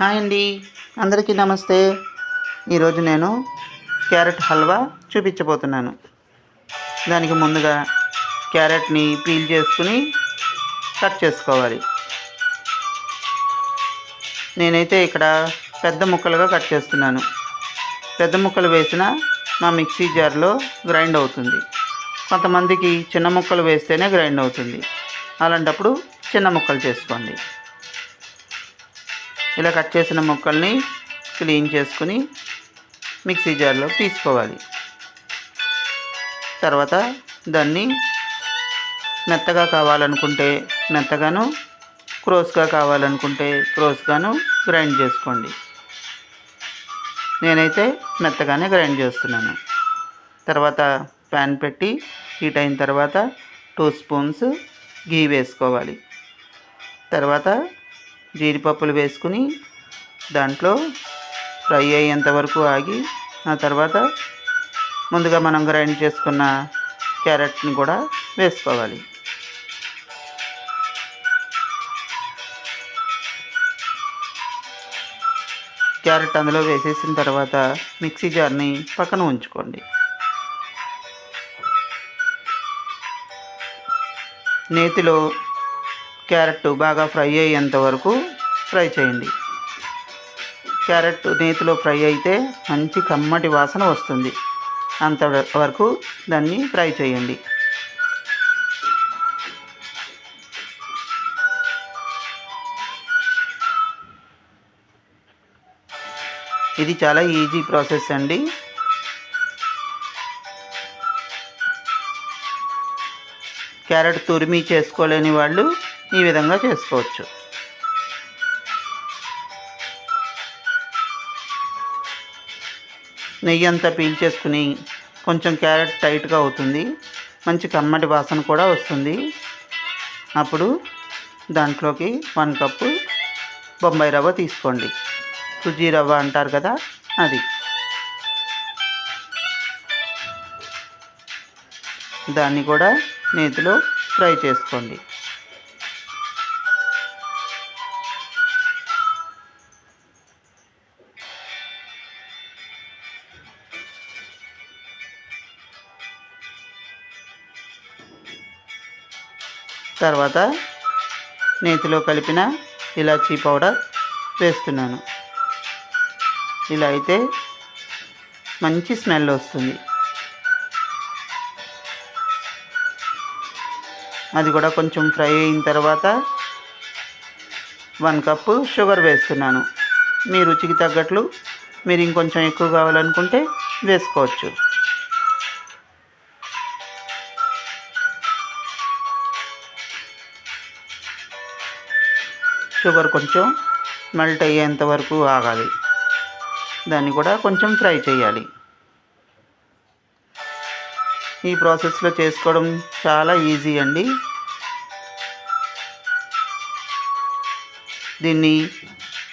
Hi అండి. అందరికీ నమస్తే. ఈరోజు నేను క్యారెట్ హల్వా చూపించబోతున్నాను. దానికి ముందుగా క్యారెట్ని పీల్ చేసుకుని కట్ చేసుకోవాలి. నేనైతే ఇక్కడ పెద్ద ముక్కలుగా కట్ చేస్తున్నాను. పెద్ద ముక్కలు వేసిన మా మిక్సీ జార్లో గ్రైండ్ అవుతుంది. కొంతమందికి చిన్న ముక్కలు వేస్తేనే గ్రైండ్ అవుతుంది. అలాంటప్పుడు చిన్న ముక్కలు చేసుకోండి. ఇలా కట్ చేసిన ముక్కల్ని క్లీన్ చేసుకుని మిక్సీ జార్లో తీసుకోవాలి. తర్వాత దాన్ని మెత్తగా కావాలనుకుంటే మెత్తగాను క్రోస్గా కావాలనుకుంటే క్రోస్గాను గ్రైండ్ చేసుకోండి. నేనైతే మెత్తగానే గ్రైండ్ చేస్తున్నాను. తర్వాత ప్యాన్ పెట్టి హీట్ అయిన తర్వాత టూ స్పూన్స్ గీ వేసుకోవాలి. తర్వాత జీడిపప్పులు వేసుకుని దాంట్లో ఫ్రై అయ్యేంత వరకు ఆగి ఆ తర్వాత ముందుగా మనం గ్రైండ్ చేసుకున్న క్యారెట్ని కూడా వేసుకోవాలి. క్యారెట్ అందులో వేసేసిన తర్వాత మిక్సీ జార్ని పక్కన ఉంచుకోండి. నేతిలో క్యారెట్ బాగా ఫ్రై అయ్యేంత వరకు ఫ్రై చేయండి. క్యారెట్ నేతిలో ఫ్రై అయితే మంచి కమ్మటి వాసన వస్తుంది. అంత వరకు దాన్ని ఫ్రై చేయండి. ఇది చాలా ఈజీ ప్రాసెస్ అండి. క్యారెట్ తురిమి చేసుకోలేని వాళ్ళు ఈ విధంగా చేసుకోవచ్చు. నెయ్యి అంతా పీల్చేసుకుని కొంచెం క్యారెట్ టైట్గా అవుతుంది. మంచి కమ్మటి వాసన కూడా వస్తుంది. అప్పుడు దాంట్లోకి వన్ కప్పు బొంబాయి రవ్వ తీసుకోండి. సుజీ రవ్వ అంటారు కదా అది. దాన్ని కూడా నేతిలో ఫ్రై చేసుకోండి. తర్వాత నేతిలో కలిపిన ఇలాచీ పౌడర్ వేస్తున్నాను. ఇలా అయితే మంచి స్మెల్ వస్తుంది. అది కూడా కొంచెం ఫ్రై అయిన తర్వాత వన్ కప్పు షుగర్ వేస్తున్నాను. మీ రుచికి తగ్గట్లు మీరు ఇంకొంచెం ఎక్కువ కావాలనుకుంటే వేసుకోవచ్చు. షుగర్ కొంచెం మెల్ట్ అయ్యేంత వరకు ఆగాలి. దాన్ని కూడా కొంచెం ఫ్రై చేయాలి. ఈ ప్రాసెస్లో చేసుకోవడం చాలా ఈజీ అండి. దీన్ని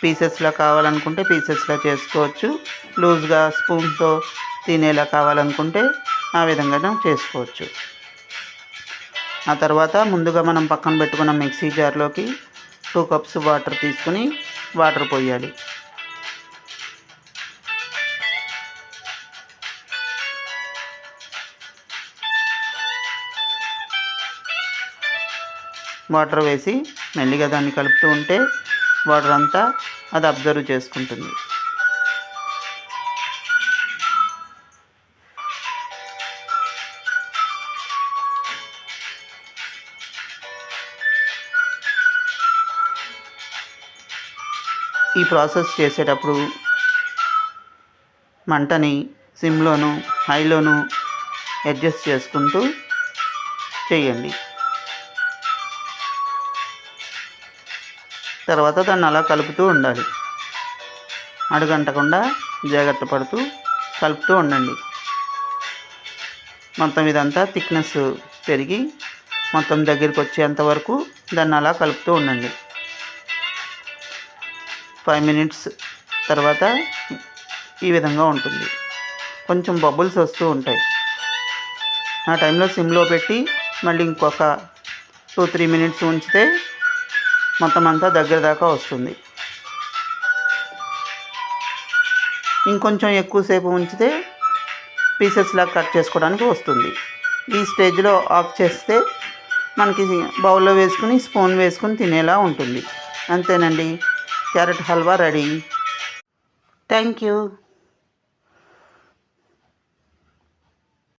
పీసెస్లో కావాలనుకుంటే పీసెస్లో చేసుకోవచ్చు. లూజ్గా స్పూన్తో తినేలా కావాలనుకుంటే ఆ విధంగా చేసుకోవచ్చు. ఆ తర్వాత ముందుగా మనం పక్కన పెట్టుకున్న మిక్సీ జార్లోకి టూ కప్స్ వాటర్ తీసుకుని వాటర్ పోయాలి. వాటర్ వేసి మెల్లిగా దాన్ని కలుపుతూ ఉంటే వాటర్ అంతా అది అబ్జర్వ్ చేసుకుంటుంది. ఈ ప్రాసెస్ చేసేటప్పుడు మంటని సిమ్లోను హైలోను అడ్జస్ట్ చేసుకుంటూ చేయండి. తర్వాత దాన్ని అలా కలుపుతూ ఉండాలి. అడుగంటకుండా జాగ్రత్త పడుతూ కలుపుతూ ఉండండి. మొత్తం ఇదంతా థిక్నెస్ పెరిగి మొత్తం దగ్గరికి వచ్చేంత వరకు దాన్ని అలా కలుపుతూ ఉండండి. ఫైవ్ మినిట్స్ తర్వాత ఈ విధంగా ఉంటుంది. కొంచెం బబుల్స్ వస్తూ ఉంటాయి. ఆ టైంలో సిమ్లో పెట్టి మళ్ళీ ఇంకొక టూ త్రీ మినిట్స్ ఉంచితే మొత్తం అంతా దగ్గర దాకా వస్తుంది. ఇంకొంచెం ఎక్కువసేపు ఉంచితే పీసెస్లా కట్ చేసుకోవడానికి వస్తుంది. ఈ స్టేజ్లో ఆఫ్ చేస్తే మనకి బౌల్లో వేసుకుని స్పూన్ వేసుకుని తినేలా ఉంటుంది. అంతేనండి. Carrot halwa ready thank you